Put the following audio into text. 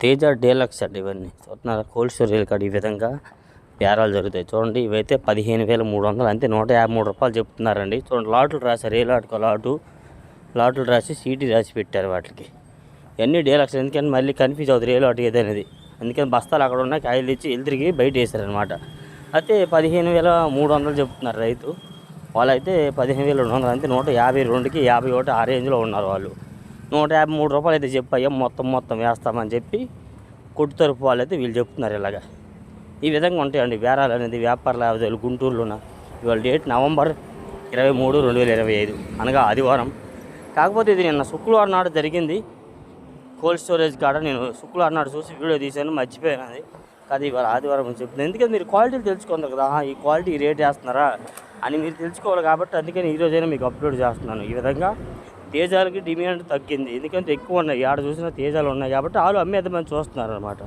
Teja deluxe అండి ఇవన్నీ. చూస్తున్నారా కోల్డ్ స్టోరేజ్ కాడ ఈ విధంగా. బేరాలు జరుగుతాయి. చూడండి ఇవైతే పదిహేను వేల మూడు వందలు అంతే నూట యాభై మూడు రూపాయలు చెప్తున్నారండి. చూడండి లాట్లు రాశారు. ఏ లాటుకో లాటు? లాట్లు రాసి సీటీ రాసి పెట్టారు వాటికి. ఇవన్నీ డీలక్స్ ఎందుకంటే మళ్ళీ కన్ఫ్యూజ్ అవుతుంది ఏ లాటు ఏదనేది. అందుకని బస్తాలు అక్కడ ఉన్నాయి కాయలు తెచ్చి ఎల్తిరిగి బయట వేసారనమాట అయితే పదిహేను వేల మూడు వందలు చెప్తున్నారు రైతు. వాళ్ళైతే పదిహేను వేల రెండు వందలు అంతే నూట యాభై రెండుకి యాభై ఒకటి ఆ రేంజ్లో ఉన్నారు వాళ్ళు. నూట యాభై మూడు రూపాయలు అయితే చెప్పాయ్యా మొత్తం మొత్తం వేస్తామని చెప్పి కొట్టు తరపు వాళ్ళు అయితే వీళ్ళు చెప్తున్నారు ఇలాగా. ఈ విధంగా ఉంటాయండి బేరాలు అనేది వ్యాపార లావాదేవీలు గుంటూరులోన. ఇవాళ డేట్ నవంబర్ ఇరవై మూడు రెండు వేల ఇరవై ఐదు. అనగా ఆదివారం. కాకపోతే ఇది నిన్న శుక్రవారం నాడు జరిగింది. కోల్డ్ స్టోరేజ్ కాడ నేను శుక్రవారం నాడు చూసి వీడియో తీశాను మర్చిపోయాను అది. కాదు ఇవాళ ఆదివారం చెప్తుంది ఎందుకంటే మీరు క్వాలిటీలు తెలుసుకుంటారు కదా ఈ క్వాలిటీ రేట్ వేస్తున్నారా అని మీరు తెలుసుకోవాలి కాబట్టి అందుకని ఈరోజైనా మీకు అప్లోడ్ చేస్తున్నాను. ఈ విధంగా తేజాలకి డిమాండ్ తగ్గింది. ఎందుకంటే ఎక్కువ ఉన్నాయి. ఆడ చూసిన తేజాలు ఉన్నాయి కాబట్టి వాళ్ళు అమ్మేద్దామని చూస్తున్నారు అనమాట